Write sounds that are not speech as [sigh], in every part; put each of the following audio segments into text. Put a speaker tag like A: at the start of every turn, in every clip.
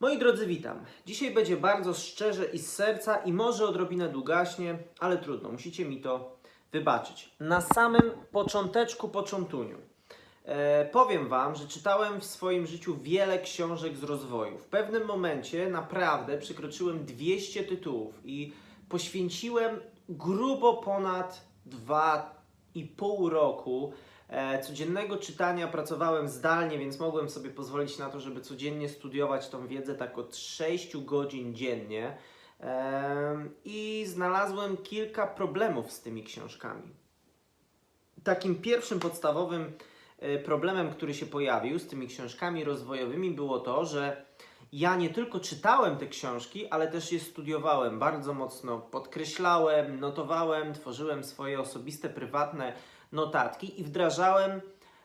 A: Moi drodzy, witam. Dzisiaj będzie bardzo szczerze i z serca i może odrobinę długaśnie, ale trudno, musicie mi to wybaczyć. Na samym począteczku początuniu e, powiem Wam, że czytałem w swoim życiu wiele książek z rozwoju. W pewnym momencie naprawdę przekroczyłem 200 tytułów i poświęciłem grubo ponad 2,5 roku codziennego czytania. Pracowałem zdalnie, więc mogłem sobie pozwolić na to, żeby codziennie studiować tą wiedzę tak od 6 godzin dziennie. I znalazłem kilka problemów z tymi książkami. Takim pierwszym podstawowym e, problemem, który się pojawił z tymi książkami rozwojowymi, było to, że ja nie tylko czytałem te książki, ale też je studiowałem bardzo mocno, podkreślałem, notowałem, tworzyłem swoje osobiste, prywatne notatki i wdrażałem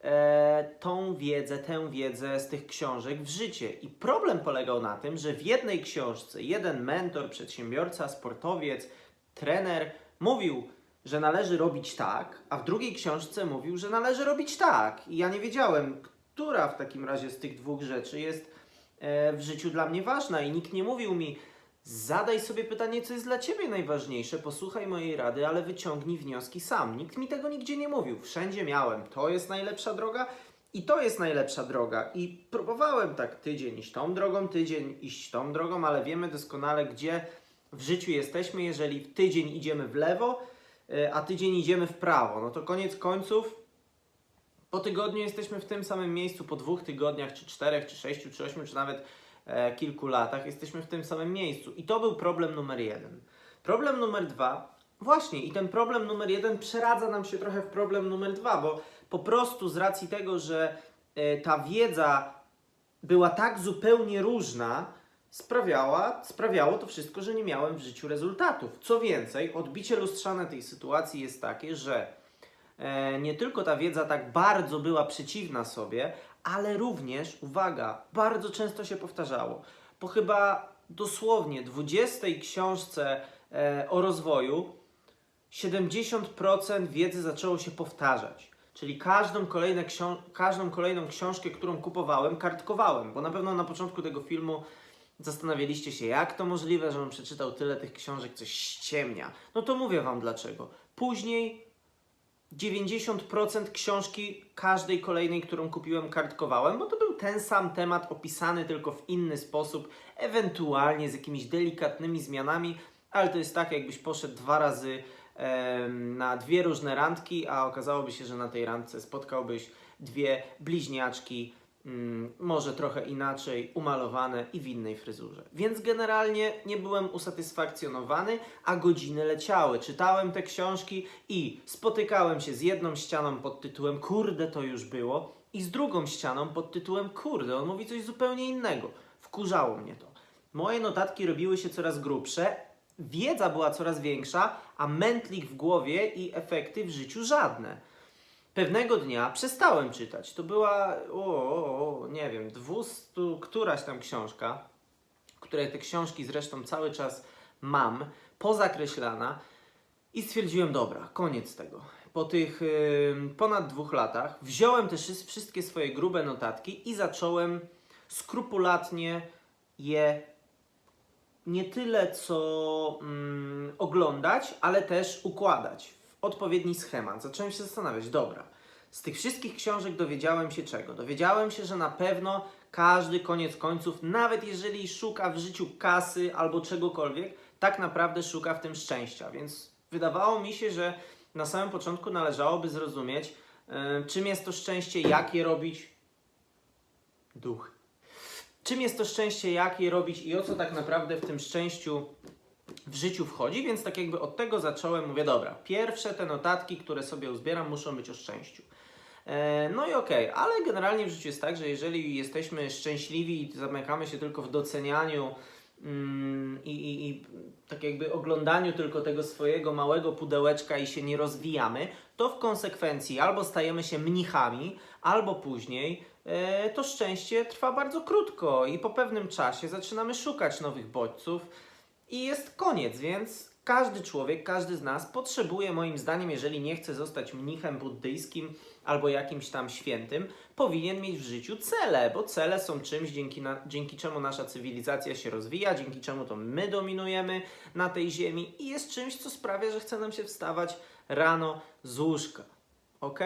A: e, tą wiedzę, tę wiedzę z tych książek w życie. I problem polegał na tym, że w jednej książce jeden mentor, przedsiębiorca, sportowiec, trener mówił, że należy robić tak, a w drugiej książce mówił, że należy robić tak. I ja nie wiedziałem, która w takim razie z tych dwóch rzeczy jest e, w życiu dla mnie ważna. I nikt nie mówił mi, zadaj sobie pytanie, co jest dla ciebie najważniejsze, posłuchaj mojej rady, ale wyciągnij wnioski sam. Nikt mi tego nigdzie nie mówił. Wszędzie miałem, to jest najlepsza droga. I to jest najlepsza droga. I próbowałem tak tydzień iść tą drogą, tydzień iść tą drogą, ale wiemy doskonale, gdzie w życiu jesteśmy, jeżeli w tydzień idziemy w lewo, e, a tydzień idziemy w prawo. No to koniec końców po tygodniu jesteśmy w tym samym miejscu, po dwóch tygodniach, czy czterech, czy sześciu, czy ośmiu, czy nawet kilku latach jesteśmy w tym samym miejscu. I to był problem numer jeden. Problem numer dwa, właśnie, i ten problem numer jeden przeradza nam się trochę w problem numer dwa, bo po prostu z racji tego, że e, ta wiedza była tak zupełnie różna, sprawiała, sprawiało to wszystko, że nie miałem w życiu rezultatów. Co więcej, odbicie lustrzane tej sytuacji jest takie, że e, nie tylko ta wiedza tak bardzo była przeciwna sobie, ale również, uwaga, bardzo często się powtarzało. Po chyba dosłownie 20 książce e, o rozwoju 70% wiedzy zaczęło się powtarzać. Czyli każdą, kolejne każdą kolejną książkę, którą kupowałem, kartkowałem, bo na pewno na początku tego filmu zastanawialiście się, jak to możliwe, że on przeczytał tyle tych książek, coś ściemnia. No to mówię Wam dlaczego. Później 90% książki każdej kolejnej, którą kupiłem, kartkowałem, bo to był ten sam temat opisany tylko w inny sposób, ewentualnie z jakimiś delikatnymi zmianami, ale to jest tak, jakbyś poszedł dwa razy em, na dwie różne randki, a okazałoby się, że na tej randce spotkałbyś dwie bliźniaczki, mm, może trochę inaczej, umalowane i w innej fryzurze. Więc generalnie nie byłem usatysfakcjonowany, a godziny leciały. Czytałem te książki i spotykałem się z jedną ścianą pod tytułem Kurde, to już było, i z drugą ścianą pod tytułem Kurde, on mówi coś zupełnie innego. Wkurzało mnie to. Moje notatki robiły się coraz grubsze, wiedza była coraz większa, a mętlik w głowie i efekty w życiu żadne. Pewnego dnia przestałem czytać. To była, o, o, o, nie wiem, 200, któraś tam książka, której te książki zresztą cały czas mam, pozakreślana i stwierdziłem, dobra, koniec tego. Po tych ym, ponad dwóch latach wziąłem te wszy- wszystkie swoje grube notatki i zacząłem skrupulatnie je nie tyle co mm, oglądać, ale też układać odpowiedni schemat. Zacząłem się zastanawiać, dobra, z tych wszystkich książek dowiedziałem się czego? Dowiedziałem się, że na pewno każdy koniec końców, nawet jeżeli szuka w życiu kasy albo czegokolwiek, tak naprawdę szuka w tym szczęścia. Więc wydawało mi się, że na samym początku należałoby zrozumieć, y, czym jest to szczęście, jak je robić. Duch. Czym jest to szczęście, jak je robić i o co tak naprawdę w tym szczęściu w życiu wchodzi, więc tak jakby od tego zacząłem, mówię, dobra, pierwsze te notatki, które sobie uzbieram, muszą być o szczęściu. E, No i okej, ale generalnie w życiu jest tak, że jeżeli jesteśmy szczęśliwi i zamykamy się tylko w docenianiu mm, i, i, i tak jakby oglądaniu tylko tego swojego małego pudełeczka i się nie rozwijamy, to w konsekwencji albo stajemy się mnichami, albo później e, to szczęście trwa bardzo krótko i po pewnym czasie zaczynamy szukać nowych bodźców i jest koniec, więc każdy człowiek, każdy z nas potrzebuje moim zdaniem, jeżeli nie chce zostać mnichem buddyjskim albo jakimś tam świętym, powinien mieć w życiu cele, bo cele są czymś, dzięki, na, dzięki czemu nasza cywilizacja się rozwija, dzięki czemu to my dominujemy na tej ziemi i jest czymś, co sprawia, że chce nam się wstawać rano z łóżka. Ok?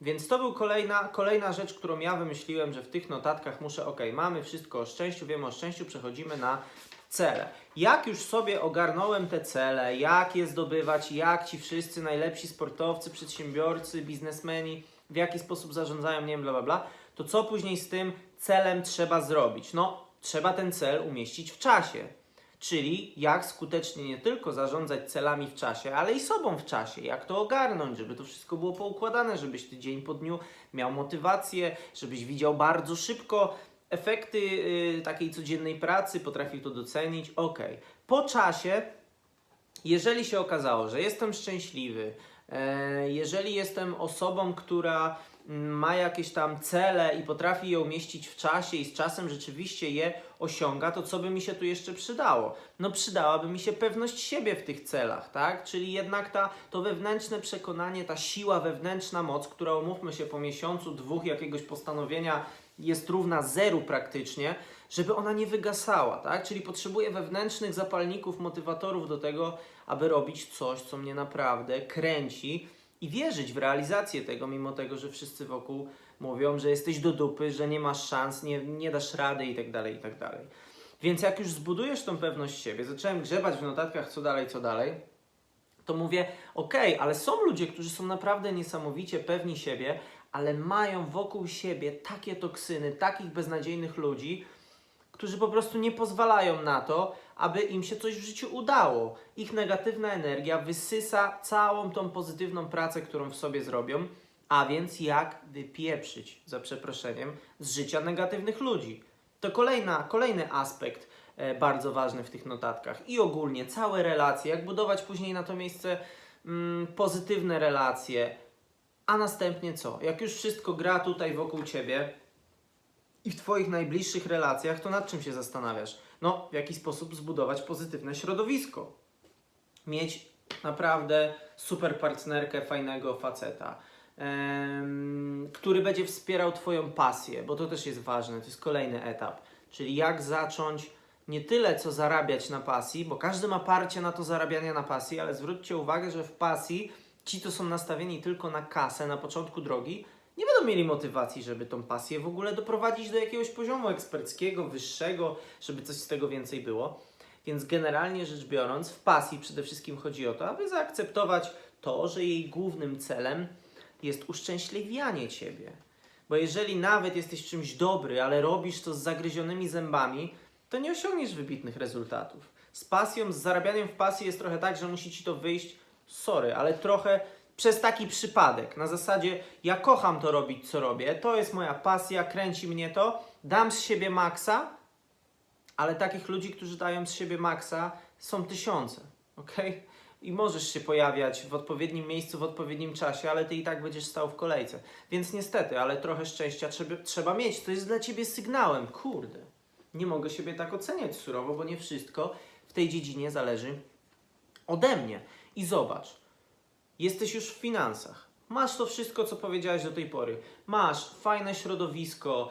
A: Więc to był kolejna, kolejna rzecz, którą ja wymyśliłem, że w tych notatkach muszę, ok, mamy wszystko o szczęściu, wiemy o szczęściu, przechodzimy na cele. Jak już sobie ogarnąłem te cele, jak je zdobywać, jak ci wszyscy najlepsi sportowcy, przedsiębiorcy, biznesmeni, w jaki sposób zarządzają, nie wiem, bla, bla, bla, to co później z tym celem trzeba zrobić? No, trzeba ten cel umieścić w czasie. Czyli jak skutecznie nie tylko zarządzać celami w czasie, ale i sobą w czasie. Jak to ogarnąć, żeby to wszystko było poukładane, żebyś ty dzień po dniu miał motywację, żebyś widział bardzo szybko efekty y, takiej codziennej pracy, potrafił to docenić. Ok. Po czasie, jeżeli się okazało, że jestem szczęśliwy, e, jeżeli jestem osobą, która mm, ma jakieś tam cele i potrafi je umieścić w czasie i z czasem rzeczywiście je osiąga, to co by mi się tu jeszcze przydało? No przydałaby mi się pewność siebie w tych celach, tak? Czyli jednak ta, to wewnętrzne przekonanie, ta siła wewnętrzna moc, która umówmy się po miesiącu, dwóch jakiegoś postanowienia jest równa zeru praktycznie, żeby ona nie wygasała, tak? Czyli potrzebuję wewnętrznych zapalników, motywatorów do tego, aby robić coś, co mnie naprawdę kręci i wierzyć w realizację tego, mimo tego, że wszyscy wokół mówią, że jesteś do dupy, że nie masz szans, nie, nie dasz rady i tak dalej, i tak. Więc jak już zbudujesz tą pewność siebie, zacząłem grzebać w notatkach, co dalej, co dalej, to mówię, okej, ale są ludzie, którzy są naprawdę niesamowicie pewni siebie, ale mają wokół siebie takie toksyny, takich beznadziejnych ludzi, którzy po prostu nie pozwalają na to, aby im się coś w życiu udało. Ich negatywna energia wysysa całą tą pozytywną pracę, którą w sobie zrobią, a więc jak wypieprzyć, za przeproszeniem, z życia negatywnych ludzi. To kolejna, kolejny aspekt e, bardzo ważny w tych notatkach. I ogólnie całe relacje, jak budować później na to miejsce mm, pozytywne relacje, a następnie co? Jak już wszystko gra tutaj wokół ciebie i w Twoich najbliższych relacjach, to nad czym się zastanawiasz? No, w jaki sposób zbudować pozytywne środowisko. Mieć naprawdę super partnerkę, fajnego faceta, em, który będzie wspierał Twoją pasję, bo to też jest ważne, to jest kolejny etap. Czyli jak zacząć nie tyle co zarabiać na pasji, bo każdy ma parcie na to zarabianie na pasji, ale zwróćcie uwagę, że w pasji ci, co są nastawieni tylko na kasę na początku drogi, nie będą mieli motywacji, żeby tą pasję w ogóle doprowadzić do jakiegoś poziomu eksperckiego, wyższego, żeby coś z tego więcej było. Więc generalnie rzecz biorąc, w pasji przede wszystkim chodzi o to, aby zaakceptować to, że jej głównym celem jest uszczęśliwianie ciebie. Bo jeżeli nawet jesteś czymś dobry, ale robisz to z zagryzionymi zębami, to nie osiągniesz wybitnych rezultatów. Z pasją, z zarabianiem w pasji jest trochę tak, że musi ci to wyjść, sorry, ale trochę przez taki przypadek. Na zasadzie, ja kocham to robić, co robię, to jest moja pasja, kręci mnie to, dam z siebie maksa, ale takich ludzi, którzy dają z siebie maksa, są tysiące, ok? I możesz się pojawiać w odpowiednim miejscu, w odpowiednim czasie, ale ty i tak będziesz stał w kolejce. Więc niestety, ale trochę szczęścia trzeba, trzeba mieć. To jest dla ciebie sygnałem. Kurde, nie mogę siebie tak oceniać surowo, bo nie wszystko w tej dziedzinie zależy ode mnie. I zobacz, jesteś już w finansach. Masz to wszystko, co powiedziałeś do tej pory. Masz fajne środowisko,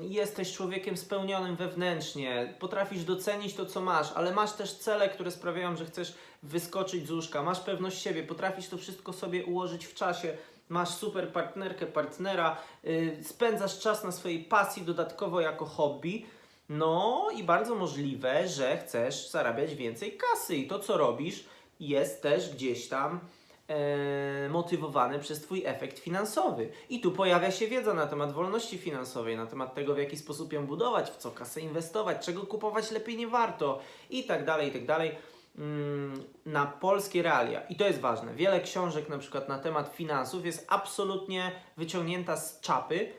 A: jesteś człowiekiem spełnionym wewnętrznie, potrafisz docenić to, co masz, ale masz też cele, które sprawiają, że chcesz wyskoczyć z łóżka, masz pewność siebie, potrafisz to wszystko sobie ułożyć w czasie, masz super partnerkę, partnera, y, spędzasz czas na swojej pasji dodatkowo jako hobby. No i bardzo możliwe, że chcesz zarabiać więcej kasy i to, co robisz, jest też gdzieś tam e, motywowany przez Twój efekt finansowy. I tu pojawia się wiedza na temat wolności finansowej, na temat tego, w jaki sposób ją budować, w co kasę inwestować, czego kupować lepiej nie warto i tak dalej, i tak dalej. Mm, Na polskie realia. I to jest ważne. Wiele książek na przykład na temat finansów jest absolutnie wyciągnięta z czapy,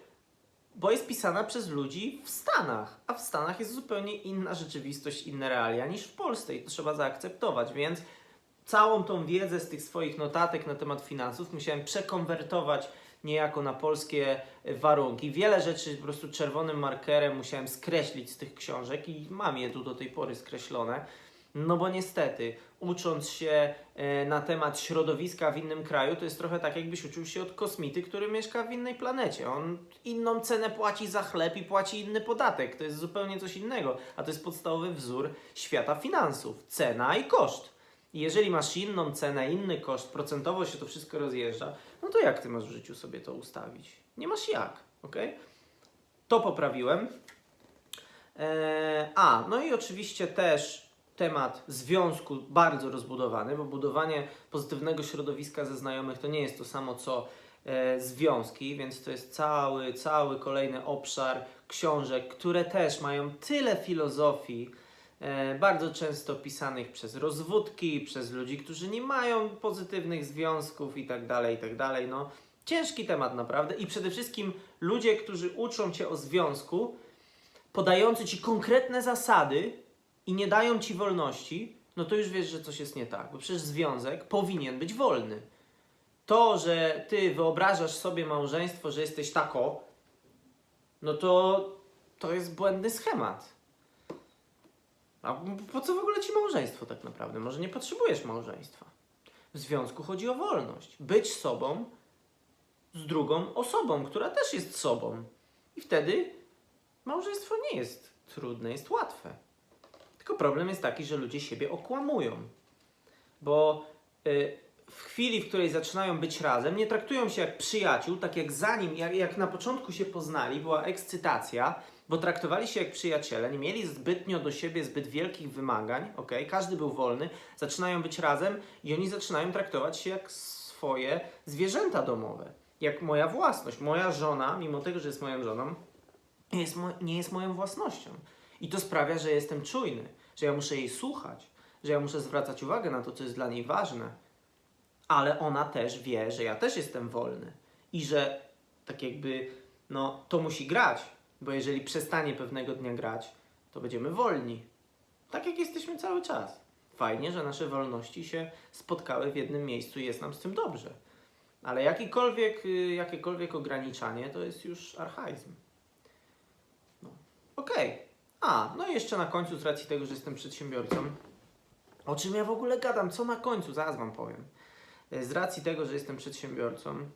A: bo jest pisana przez ludzi w Stanach, a w Stanach jest zupełnie inna rzeczywistość, inne realia niż w Polsce i to trzeba zaakceptować, więc całą tą wiedzę z tych swoich notatek na temat finansów musiałem przekonwertować niejako na polskie warunki. Wiele rzeczy po prostu czerwonym markerem musiałem skreślić z tych książek i mam je tu do tej pory skreślone. No bo niestety, ucząc się e, na temat środowiska w innym kraju, to jest trochę tak, jakbyś uczył się od kosmity, który mieszka w innej planecie. On inną cenę płaci za chleb i płaci inny podatek. To jest zupełnie coś innego. A to jest podstawowy wzór świata finansów. Cena i koszt. I jeżeli masz inną cenę, inny koszt, procentowo się to wszystko rozjeżdża, no to jak ty masz w życiu sobie to ustawić? Nie masz jak, ok? To poprawiłem. Eee, a, no i oczywiście też temat związku bardzo rozbudowany, bo budowanie pozytywnego środowiska ze znajomych to nie jest to samo co e, związki, więc to jest cały, cały kolejny obszar książek, które też mają tyle filozofii, bardzo często pisanych przez rozwódki, przez ludzi, którzy nie mają pozytywnych związków i tak dalej, i tak dalej. No, ciężki temat naprawdę i przede wszystkim ludzie, którzy uczą cię o związku, podający ci konkretne zasady i nie dają ci wolności, no to już wiesz, że coś jest nie tak, bo przecież związek powinien być wolny. To, że ty wyobrażasz sobie małżeństwo, że jesteś tako, no to to jest błędny schemat. A po co w ogóle ci małżeństwo tak naprawdę? Może nie potrzebujesz małżeństwa. W związku chodzi o wolność. Być sobą z drugą osobą, która też jest sobą. I wtedy małżeństwo nie jest trudne, jest łatwe. Tylko problem jest taki, że ludzie siebie okłamują. Bo y, w chwili, w której zaczynają być razem, nie traktują się jak przyjaciół, tak jak zanim, jak, jak na początku się poznali, była ekscytacja, bo traktowali się jak przyjaciele, nie mieli zbytnio do siebie zbyt wielkich wymagań, ok? Każdy był wolny, zaczynają być razem i oni zaczynają traktować się jak swoje zwierzęta domowe. Jak moja własność. Moja żona, mimo tego, że jest moją żoną, nie jest, mo- nie jest moją własnością. I to sprawia, że jestem czujny, że ja muszę jej słuchać, że ja muszę zwracać uwagę na to, co jest dla niej ważne. Ale ona też wie, że ja też jestem wolny i że tak jakby, no, to musi grać, bo jeżeli przestanie pewnego dnia grać, to będziemy wolni. Tak jak jesteśmy cały czas. Fajnie, że nasze wolności się spotkały w jednym miejscu i jest nam z tym dobrze. Ale jakikolwiek, y, jakiekolwiek ograniczanie to jest już archaizm. No. Okej. A, no i jeszcze na końcu, z racji tego, że jestem przedsiębiorcą, o czym ja w ogóle gadam? Co na końcu? Zaraz Wam powiem. E, Z racji tego, że jestem przedsiębiorcą,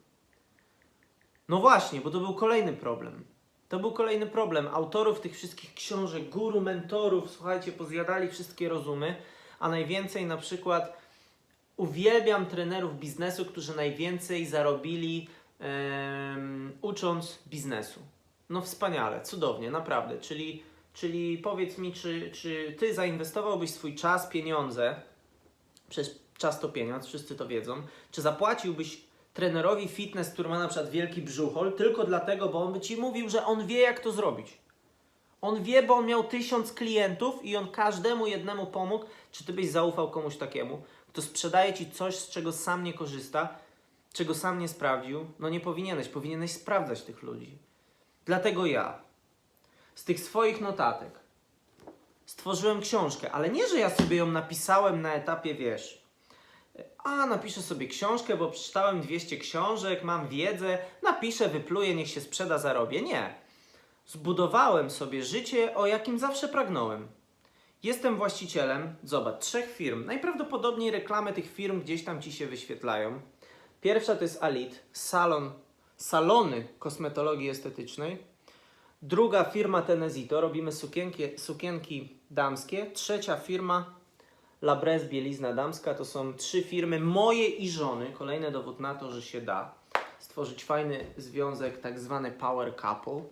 A: no właśnie, bo to był kolejny problem. To był kolejny problem. Autorów tych wszystkich książek, guru, mentorów, słuchajcie, pozjadali wszystkie rozumy, a najwięcej na przykład uwielbiam trenerów biznesu, którzy najwięcej zarobili ucząc biznesu. No wspaniale, cudownie, naprawdę. Czyli, czyli powiedz mi, czy, czy ty zainwestowałbyś swój czas, pieniądze, przecież czas to pieniądz, wszyscy to wiedzą, czy zapłaciłbyś trenerowi fitness, który ma na przykład wielki brzuchol, tylko dlatego, bo on by ci mówił, że on wie, jak to zrobić. On wie, bo on miał tysiąc klientów i on każdemu jednemu pomógł. Czy ty byś zaufał komuś takiemu, kto sprzedaje ci coś, z czego sam nie korzysta, czego sam nie sprawdził? No nie powinieneś, powinieneś sprawdzać tych ludzi. Dlatego ja z tych swoich notatek stworzyłem książkę, ale nie, że ja sobie ją napisałem na etapie, wiesz, a napiszę sobie książkę, bo przeczytałem 200 książek, mam wiedzę, napiszę, wypluję, niech się sprzeda, zarobię. Nie. Zbudowałem sobie życie, o jakim zawsze pragnąłem. Jestem właścicielem, zobacz, trzech firm. Najprawdopodobniej reklamy tych firm gdzieś tam ci się wyświetlają. Pierwsza to jest Alit, salon, salony kosmetologii estetycznej. Druga firma Tenezito, robimy sukienki, sukienki damskie. Trzecia firma Labres Bielizna Damska. To są trzy firmy moje i żony. Kolejny dowód na to, że się da stworzyć fajny związek, tak zwany power couple.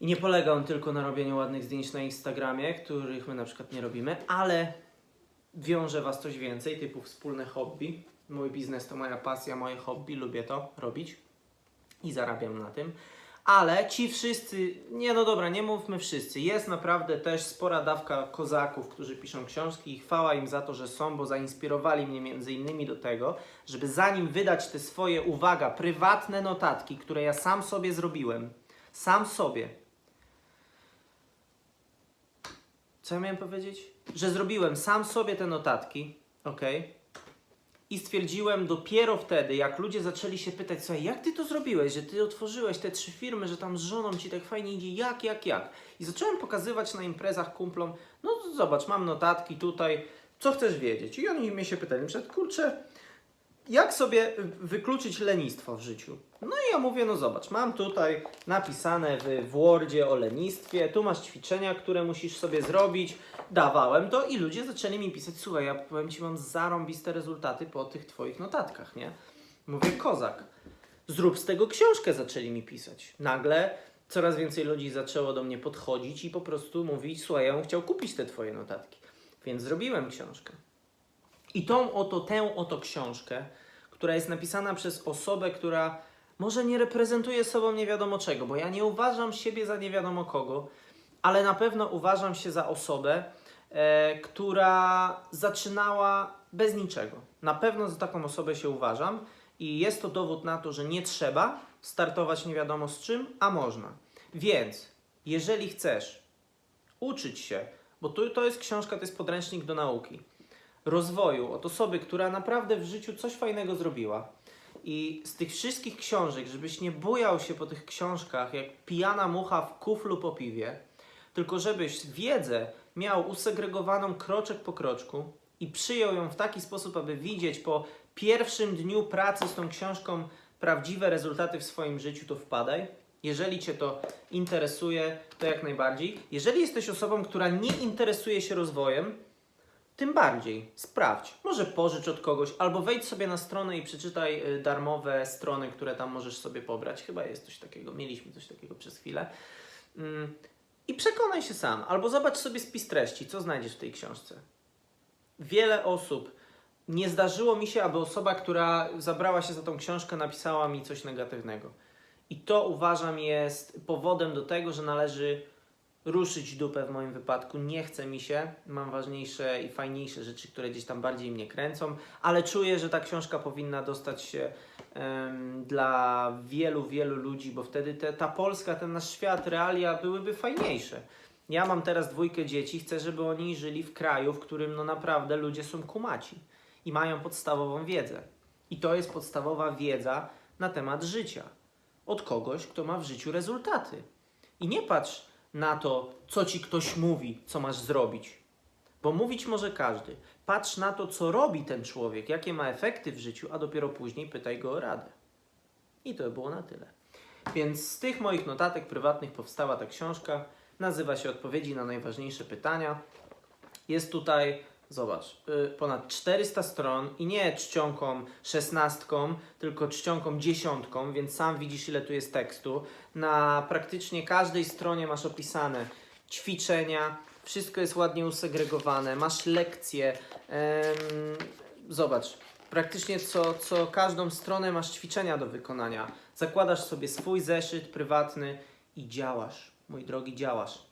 A: I nie polega on tylko na robieniu ładnych zdjęć na Instagramie, których my na przykład nie robimy, ale wiąże Was coś więcej, typu wspólne hobby. Mój biznes to moja pasja, moje hobby, lubię to robić i zarabiam na tym. Ale ci wszyscy, nie no dobra, nie mówmy wszyscy, jest naprawdę też spora dawka kozaków, którzy piszą książki i chwała im za to, że są, bo zainspirowali mnie między innymi do tego, żeby zanim wydać te swoje, uwaga, prywatne notatki, które ja sam sobie zrobiłem, sam sobie, co ja miałem powiedzieć? Że zrobiłem sam sobie te notatki, ok? I stwierdziłem dopiero wtedy, jak ludzie zaczęli się pytać, słuchaj, jak ty to zrobiłeś, że ty otworzyłeś te trzy firmy, że tam z żoną ci tak fajnie idzie, jak, jak, jak. I zacząłem pokazywać na imprezach kumplom, no zobacz, mam notatki tutaj, co chcesz wiedzieć? I oni mnie się pytali, przed kurczę, jak sobie wykluczyć lenistwo w życiu? No i ja mówię, no zobacz, mam tutaj napisane w, Wordzie o lenistwie, tu masz ćwiczenia, które musisz sobie zrobić. Dawałem to i ludzie zaczęli mi pisać, słuchaj, ja powiem Ci, mam zarąbiste rezultaty po tych Twoich notatkach, nie? Mówię, kozak, zrób z tego książkę, zaczęli mi pisać. Nagle coraz więcej ludzi zaczęło do mnie podchodzić i po prostu mówić, słuchaj, ja bym chciał kupić te Twoje notatki. Więc zrobiłem książkę. I tą oto, tę oto książkę, która jest napisana przez osobę, która może nie reprezentuje sobą nie wiadomo czego, bo ja nie uważam siebie za nie wiadomo kogo, ale na pewno uważam się za osobę, e, która zaczynała bez niczego. Na pewno za taką osobę się uważam i jest to dowód na to, że nie trzeba startować nie wiadomo z czym, a można. Więc, jeżeli chcesz uczyć się, bo tu to jest książka, to jest podręcznik do nauki rozwoju, od osoby, która naprawdę w życiu coś fajnego zrobiła. I z tych wszystkich książek, żebyś nie bujał się po tych książkach jak pijana mucha w kuflu po piwie, tylko żebyś wiedzę miał usegregowaną kroczek po kroczku i przyjął ją w taki sposób, aby widzieć po pierwszym dniu pracy z tą książką prawdziwe rezultaty w swoim życiu, to wpadaj. Jeżeli Cię to interesuje, to jak najbardziej. Jeżeli jesteś osobą, która nie interesuje się rozwojem, tym bardziej sprawdź. Może pożycz od kogoś, albo wejdź sobie na stronę i przeczytaj y, darmowe strony, które tam możesz sobie pobrać. Chyba jest coś takiego, mieliśmy coś takiego przez chwilę. Ym, I przekonaj się sam, albo zobacz sobie spis treści, co znajdziesz w tej książce. Wiele osób, nie zdarzyło mi się, aby osoba, która zabrała się za tą książkę, napisała mi coś negatywnego. I to uważam jest powodem do tego, że należy ruszyć dupę w moim wypadku. Nie chce mi się. Mam ważniejsze i fajniejsze rzeczy, które gdzieś tam bardziej mnie kręcą, ale czuję, że ta książka powinna dostać się em, dla wielu, wielu ludzi, bo wtedy te, ta Polska, ten nasz świat, realia byłyby fajniejsze. Ja mam teraz dwójkę dzieci, chcę, żeby oni żyli w kraju, w którym no naprawdę ludzie są kumaci i mają podstawową wiedzę. I to jest podstawowa wiedza na temat życia. Od kogoś, kto ma w życiu rezultaty. I nie patrz na to, co ci ktoś mówi, co masz zrobić. Bo mówić może każdy. Patrz na to, co robi ten człowiek, jakie ma efekty w życiu, a dopiero później pytaj go o radę. I to by było na tyle. Więc z tych moich notatek prywatnych powstała ta książka. Nazywa się Odpowiedzi na najważniejsze pytania. Jest tutaj, zobacz, y, ponad 400 stron i nie czcionką szesnastką, tylko czcionką dziesiątką, więc sam widzisz, ile tu jest tekstu. Na praktycznie każdej stronie masz opisane ćwiczenia, wszystko jest ładnie usegregowane, masz lekcje. zobacz, praktycznie co, co każdą stronę masz ćwiczenia do wykonania. Zakładasz sobie swój zeszyt prywatny i działasz, mój drogi, działasz.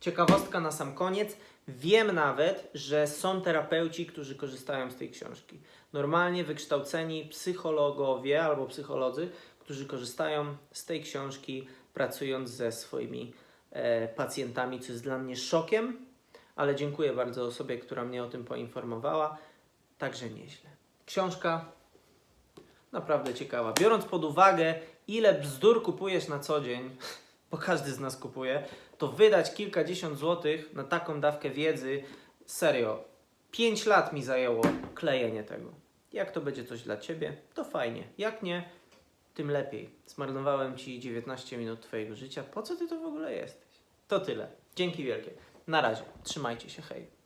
A: Ciekawostka na sam koniec. Wiem nawet, że są terapeuci, którzy korzystają z tej książki. Normalnie wykształceni psychologowie albo psycholodzy, którzy korzystają z tej książki, pracując ze swoimi e, pacjentami, co jest dla mnie szokiem, ale dziękuję bardzo osobie, która mnie o tym poinformowała. Także nieźle. Książka naprawdę ciekawa. Biorąc pod uwagę, ile bzdur kupujesz na co dzień, [laughs] bo każdy z nas kupuje, to wydać kilkadziesiąt złotych na taką dawkę wiedzy, serio, 5 lat mi zajęło klejenie tego. Jak to będzie coś dla Ciebie, to fajnie. Jak nie, tym lepiej. Zmarnowałem Ci 19 minut Twojego życia. Po co Ty to w ogóle jesteś? To tyle. Dzięki wielkie. Na razie. Trzymajcie się. Hej.